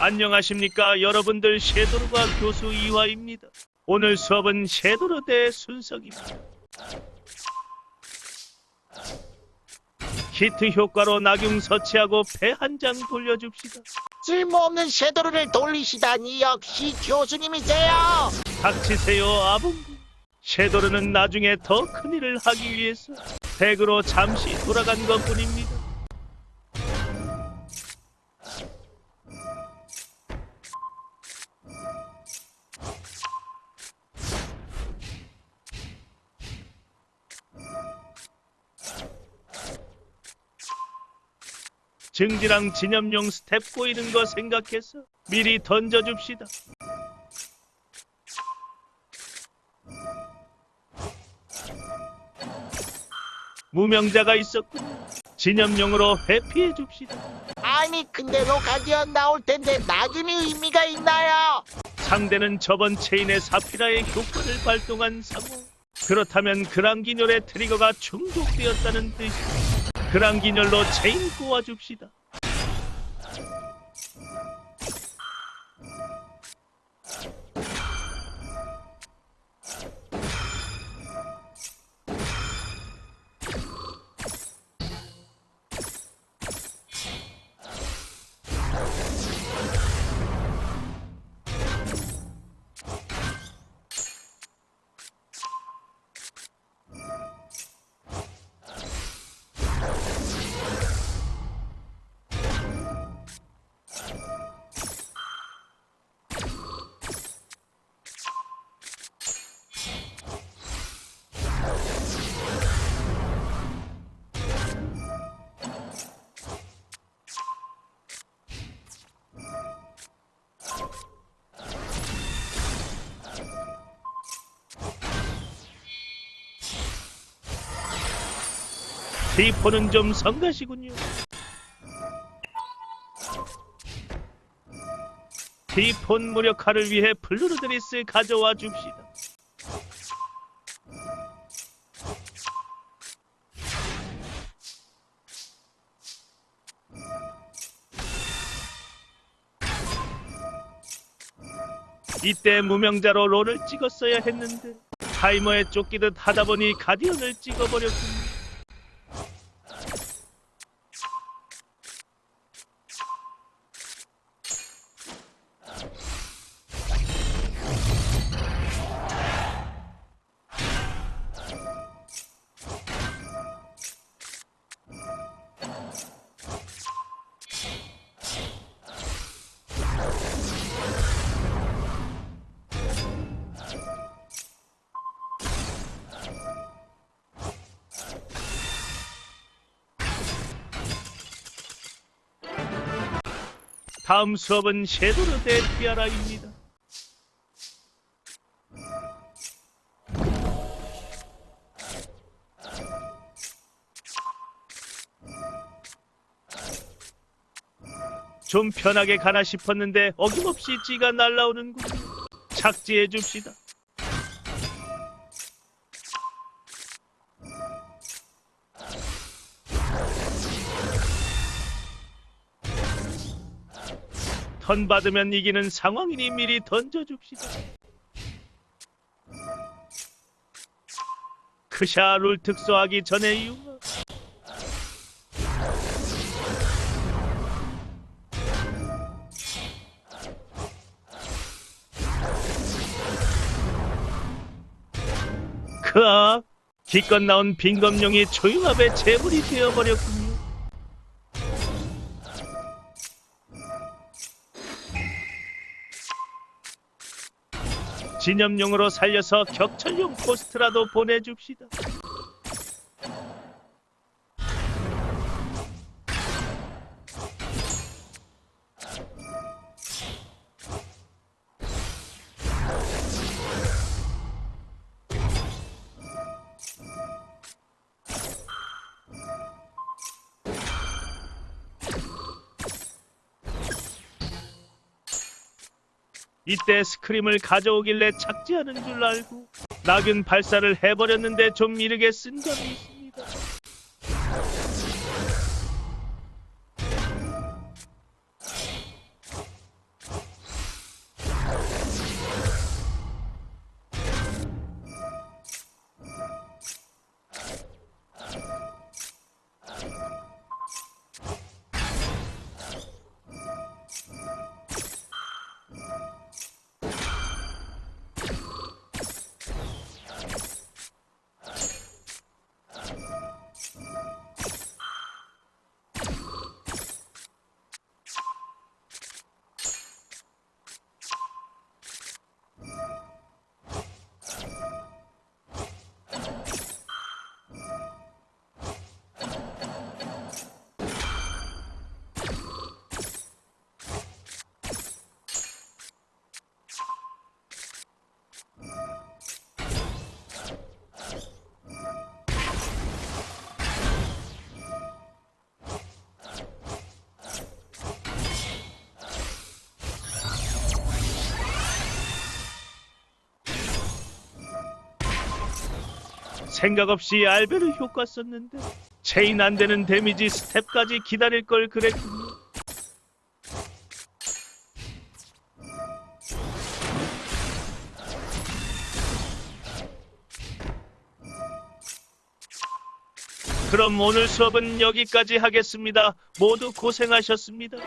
안녕하십니까 여러분들 섀도르가 교수 이화입니다. 오늘 수업은 섀도르 대 순석입니다. 히트 효과로 낙용 서치하고 배 한 장 돌려줍시다. 쓸모없는 섀도르를 돌리시다니 역시 교수님이세요. 닥치세요 아봉구. 섀도르는 나중에 더 큰일을 하기 위해서 댁으로 잠시 돌아간 것뿐입니다. 증지랑 진염용 스텝 꼬이는 거 생각해서 미리 던져줍시다. 무명자가 있었군요. 진염용으로 회피해 줍시다. 아니 근데 로카디언 나올 텐데 낙인이 의미가 있나요? 상대는 저번 체인의 사피라의 효과를 발동한 상호. 그렇다면 그랑기뇰의 트리거가 중독되었다는 뜻이. 그랑기뇰로 체인 꼬아줍시다. 디포는 좀 성가시군요. 디폰 무력화를 위해 블루르드리스 가져와 줍시다. 이때 무명자로 롤을 찍었어야 했는데 타이머에 쫓기듯 하다 보니 가디언을 찍어버렸군요. 다음 수업은 섀도르 대 티아라입니다. 좀 편하게 가나 싶었는데 어김없이 찌가 날라오는군. 착지해 줍시다. 턴 받으면 이기는 상황이니 미리 던져줍시다. 크샤 룰 특수하기 전에 이유가? 크악! 기껏 나온 빈검룡이 조용합의 재물이 되어버렸군 요. 진염용으로 살려서 격철용 포스트라도 보내줍시다. 이때 스크림을 가져오길래 착지하는 줄 알고 낙윤 발사를 해버렸는데 좀 이르게 쓴 점이 있습니다. 생각 없이 알베르 효과 썼는데 체인 안 되는 데미지 스텝까지 기다릴 걸 그랬군요. 그럼 오늘 수업은 여기까지 하겠습니다. 모두 고생하셨습니다.